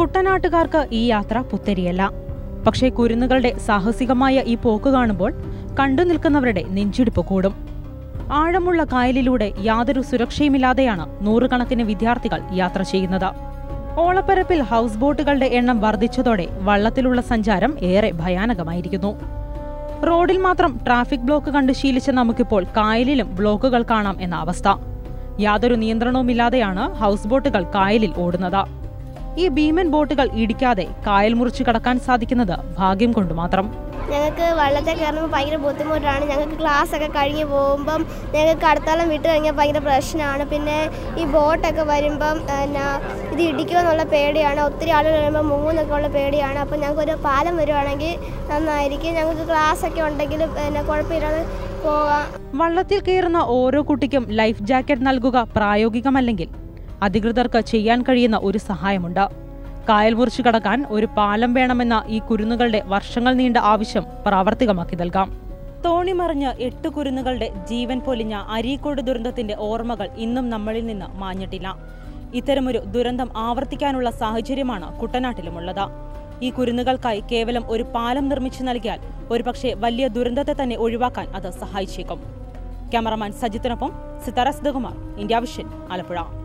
കുട്ടനാട്ടുകാർക്ക് ഈ യാത്ര പുത്തരിയല്ല. പക്ഷേ കുരുന്നുകളുടെ സാഹസികമായ ഈ പോക്ക് കാണുമ്പോൾ കണ്ടു നിൽക്കുന്നവരുടെ നെഞ്ചിടിപ്പ് കൂടും. ആഴമുള്ള കായലിലൂടെ യാതൊരു സുരക്ഷയുമില്ലാതെയാണ് നൂറുകണക്കിന് വിദ്യാർത്ഥികൾ യാത്ര ചെയ്യുന്നത്. ഓളപ്പരപ്പിൽ ഹൗസ് ബോട്ടുകളുടെ എണ്ണം വർദ്ധിച്ചതോടെ വള്ളത്തിലുള്ള സഞ്ചാരം ഏറെ ഭയാനകമായിരിക്കുന്നു. റോഡിൽ മാത്രം ട്രാഫിക് ബ്ലോക്ക് കണ്ട് ശീലിച്ച നമുക്കിപ്പോൾ കായലിലും ബ്ലോക്കുകൾ കാണാം എന്ന അവസ്ഥ. യാതൊരു നിയന്ത്രണവുമില്ലാതെയാണ് ഹൗസ് ബോട്ടുകൾ കായലിൽ ഓടുന്നത്. ഈ ഭീമൻ ബോട്ടുകൾ ഇടിക്കാതെ കായൽ മുറിച്ചു കടക്കാൻ സാധിക്കുന്നത് ഭാഗ്യം കൊണ്ട് മാത്രം. ഞങ്ങൾക്ക് വെള്ളത്തെ കയറുമ്പോൾ ഭയങ്കര ബുദ്ധിമുട്ടാണ്. ഞങ്ങൾക്ക് ക്ലാസ് ഒക്കെ കഴിഞ്ഞ് പോകുമ്പം ഞങ്ങൾക്ക് അടുത്തോളം വിട്ട് കഴിഞ്ഞാൽ ഭയങ്കര പ്രശ്നമാണ്. പിന്നെ ഈ ബോട്ടൊക്കെ വരുമ്പം എന്നാ ഇത് ഇടിക്കുമെന്നുള്ള പേടിയാണ്. ഒത്തിരി ആളുകൾ വരുമ്പോൾ മൂന്നൊക്കെ ഉള്ള പേടിയാണ്. അപ്പം ഞങ്ങൾക്കൊരു പാലം വരുവാണെങ്കിൽ നന്നായിരിക്കും. ഞങ്ങൾക്ക് ക്ലാസ് ഒക്കെ ഉണ്ടെങ്കിൽ പിന്നെ കുഴപ്പമില്ലാതെ പോകാം. വള്ളത്തിൽ കയറുന്ന ഓരോ കുട്ടിക്കും ലൈഫ് ജാക്കറ്റ് നൽകുക പ്രായോഗികമല്ലെങ്കിൽ അധികൃതർക്ക് ചെയ്യാൻ കഴിയുന്ന ഒരു സഹായമുണ്ട്. കായൽ മുറിച്ചു കടക്കാൻ ഒരു പാലം വേണമെന്ന ഈ കുരുന്നുകളുടെ വർഷങ്ങൾ നീണ്ട ആവശ്യം പ്രാവർത്തികമാക്കി നൽകാം. തോണി മറിഞ്ഞ് എട്ട് കുരുന്നുകളുടെ ജീവൻ പൊലിഞ്ഞ അരീക്കോട് ദുരന്തത്തിന്റെ ഓർമ്മകൾ ഇന്നും നമ്മളിൽ നിന്ന് മാഞ്ഞിട്ടില്ല. ഇത്തരമൊരു ദുരന്തം ആവർത്തിക്കാനുള്ള സാഹചര്യമാണ് കുട്ടനാട്ടിലുമുള്ളത്. ഈ കുരുന്നുകൾക്കായി കേവലം ഒരു പാലം നിർമ്മിച്ചു നൽകിയാൽ ഒരുപക്ഷെ വലിയ ദുരന്തത്തെ തന്നെ ഒഴിവാക്കാൻ അത് സഹായിച്ചേക്കും. ക്യാമറമാൻ സജിത്തിനൊപ്പം സിതാര സിദ്ധകുമാർ ഇന്ത്യ വിഷൻ ആലപ്പുഴ.